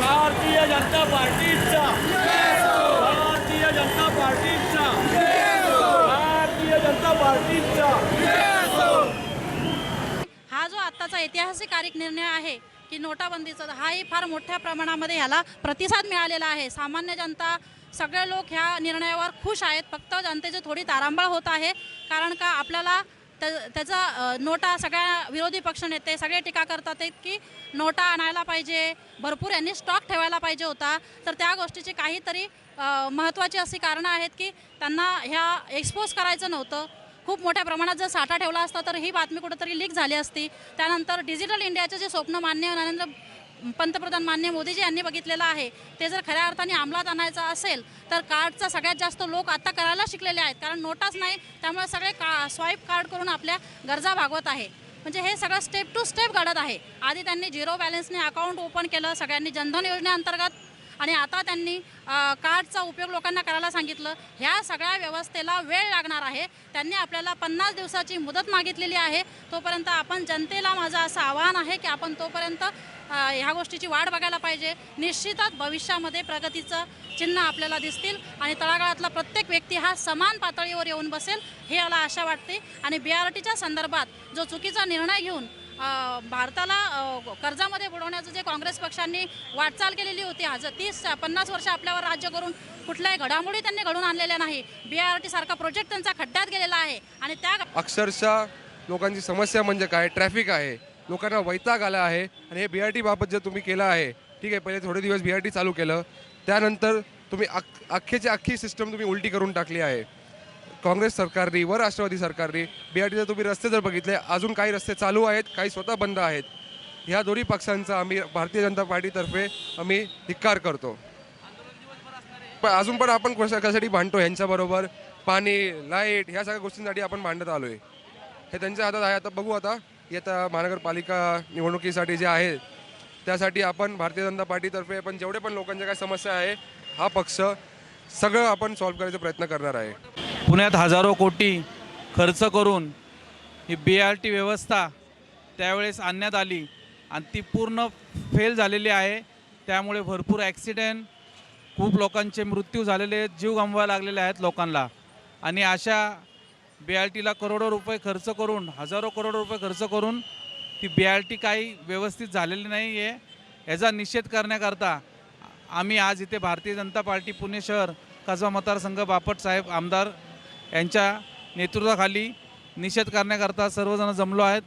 भारतीय जनता पार्टीचा भारतीय जनता पार्टीचा भारतीय जनता पार्टीचा हा जो आत्ताचा ऐतिहासिक निर्णय आहे की नोटाबंदीचा हाही फार मोठ्या प्रमाणामध्ये ह्याला प्रतिसाद मिळालेला आहे. सामान्य जनता सगळे लोक ह्या निर्णयावर खुश आहेत. फक्त जनतेची थोडी तारांबळ होत आहे. कारण का आपल्याला त्याचा नोटा सगळ्या विरोधी पक्षनेते सगळे टीका करतात आहेत की नोटा आणायला पाहिजे. भरपूर यांनी स्टॉक ठेवायला पाहिजे होता. तर त्या गोष्टीची काहीतरी महत्त्वाची अशी कारणं आहेत की त्यांना ह्या एक्सपोज करायचं नव्हतं. खूप मोठ्या प्रमाणात जर साठा ठेवला असता तर ही बातमी कुठंतरी लीक झाली असती. त्यानंतर डिजिटल इंडियाचे जे स्वप्न मान्य नरेंद्र पंतप्रधान मान्य मोदीजी यांनी बघितलेलं आहे. ते जर खऱ्या अर्थाने अंमलात आणायचं असेल तर कार्डचा सगळ्यात जास्त लोक आता करायला शिकलेले आहेत. कारण नोटाच नाही त्यामुळे सगळे का स्वाईप कार्ड करून आपल्या गरजा भागवत आहे. म्हणजे हे सगळं स्टेप टू स्टेप घडत आहे. आधी त्यांनी झिरो बॅलन्सने अकाउंट ओपन केलं सगळ्यांनी जनधन योजनेअंतर्गत आणि आता त्यांनी कार्डचा उपयोग लोकांना करायला सांगितलं. ह्या सगळ्या व्यवस्थेला वेळ लागणार आहे. त्यांनी आपल्याला पन्नास दिवसाची मुदत मागितलेली आहे. तोपर्यंत आपण जनतेला माझं असं आवाहन आहे की आपण तोपर्यंत ह्या गोष्टीची वाट बघायला पाहिजे. निश्चितच भविष्यामध्ये प्रगतीचं चिन्ह आपल्याला दिसतील आणि तळागाळातला प्रत्येक व्यक्ती हा समान पातळीवर येऊन बसेल हे मला आशा वाटते. आणि बी आर टीच्या संदर्भात जो चुकीचा निर्णय घेऊन भारताला कर्जामध्ये बुडवण्याचं जे काँग्रेस पक्षांनी वाटचाल केलेली होती आज तीस पन्नास वर्ष आपल्यावर राज्य करून कुठल्याही घडामोडी त्यांनी घडून आणलेल्या नाही. बी आर टी सारखा प्रोजेक्ट त्यांचा खड्ड्यात गेलेला आहे आणि त्या अक्षरशः लोकांची समस्या म्हणजे काय? ट्रॅफिक आहे. लोकांना वैताग आला आहे आणि हे बी आर टी बाबत जर तुम्ही केलं आहे ठीक आहे पहिले थोडे दिवस बी आर टी चालू केलं त्यानंतर तुम्ही अख अख्खेची अख्खी सिस्टम तुम्ही उलटी करून टाकली आहे. काँग्रेस सरकारने व राष्ट्रवादी सरकारने बी आर तुम्ही रस्ते जर बघितले अजून काही रस्ते चालू आहेत काही स्वतः बंद आहेत. ह्या दोन्ही पक्षांचा आम्ही भारतीय जनता पार्टीतर्फे आम्ही धिक्कार करतो. पण अजून पण आपण कशासाठी भांडतो? ह्यांच्याबरोबर पाणी लाइट ह्या सगळ्या गोष्टींसाठी आपण भांडत आलो आहे हे त्यांच्या हातात आहे. आता बघू आता येत्या महानगरपालिका निवडणुकीसाठी जे आहे त्यासाठी आपण भारतीय जनता पार्टीतर्फे पण जेवढे पण लोकांच्या काय समस्या आहे हा पक्ष सगळं आपण सॉल्व्ह करायचा प्रयत्न करणार आहे. पुण्यात हजारो कोटी खर्च करून ही बी आर टी व्यवस्था त्यावेळेस आणण्यात आली आणि ती पूर्ण फेल झालेली आहे. त्यामुळे भरपूर ॲक्सिडेंट खूप लोकांचे मृत्यू झालेले आहेत जीव गमवायला लागलेले आहेत लोकांना. आणि अशा बी आर टीला करोडो रुपये खर्च करून हजारो करोडो रुपये खर्च करून ती बी आर टी काही व्यवस्थित झालेली नाही आहे याचा निषेध करण्याकरता आम्ही आज इथे भारतीय जनता पार्टी पुणे शहर कसबा मतदारसंघ बापट साहेब आमदार यांच्या नेतृत्वाखाली निषेध करण्याकरता सर्वजण जमलो आहेत.